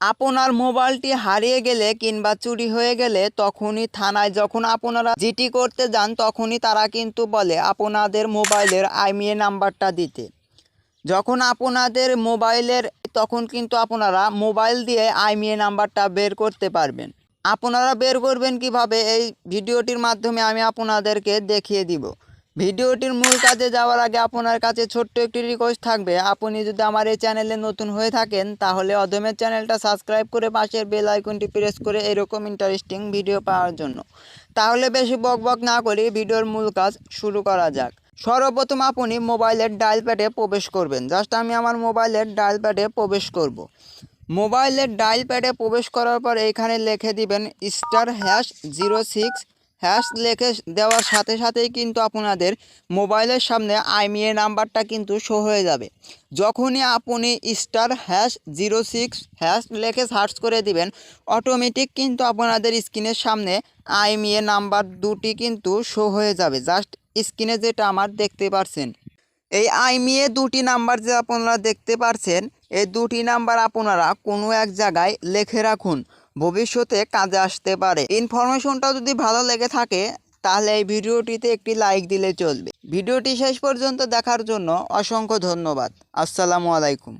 আপনার মোবাইলটি হারিয়ে গেলে কিংবা চুরি হয়ে গেলে তখনই থানায় যখন আপনারা জিটি করতে যান, তখনই তারা কিন্তু বলে আপনাদের মোবাইলের আইমিএ নাম্বারটা দিতে। যখন আপনাদের মোবাইলের, তখন কিন্তু আপনারা মোবাইল দিয়ে আইমিএ নাম্বারটা বের করতে পারবেন। আপনারা বের করবেন কীভাবে? এই ভিডিওটির মাধ্যমে আমি আপনাদেরকে দেখিয়ে দিব। ভিডিওটির মূল কাজে যাওয়ার আগে আপনার কাছে ছোট্ট একটি রিকোয়েস্ট থাকবে। আপনি যদি আমার এই চ্যানেলে নতুন হয়ে থাকেন, তাহলে অদমের চ্যানেলটা সাবস্ক্রাইব করে পাশের বেল আইকনটি প্রেস করে এরকম ইন্টারেস্টিং ভিডিও পাওয়ার জন্য। তাহলে বেশি বক বক না করে ভিডিওর মূল কাজ শুরু করা যাক। সর্বপ্রথম আপনি মোবাইলের ডায়াল প্যাডে প্রবেশ করবেন। জাস্ট আমি আমার মোবাইলের ডায়াল প্যাডে প্রবেশ করব। মোবাইলের ডায়াল প্যাডে প্রবেশ করার পর এইখানে লিখে দিবেন star hash zero six hash লেখে দেওয়ার সাথে সাথেই কিন্তু আপনাদের মোবাইলের সামনে আইমিএ নাম্বারটা কিন্তু শো হয়ে যাবে। যখনই আপনি star hash zero six hash লেখে সার্চ করে দিবেন, অটোমেটিক কিন্তু আপনাদের স্ক্রিনের সামনে আইমিএ নাম্বার দুটি কিন্তু শো হয়ে যাবে। জাস্ট স্ক্রিনে যেটা আমার দেখতে পারছেন, এই আইমিএ দুটি নাম্বার যে আপনারা দেখতে পারছেন, এই দুটি নাম্বার আপনারা কোনো এক জায়গায় লিখে রাখুন। ভবিষ্যতে কাজে আসতে পারে। ইনফরমেশনটা যদি ভালো লেগে থাকে, তাহলে এই ভিডিওটিতে একটি লাইক দিলে চলবে। ভিডিওটি শেষ পর্যন্ত দেখার জন্য অসংখ্য ধন্যবাদ। আসসালামু আলাইকুম।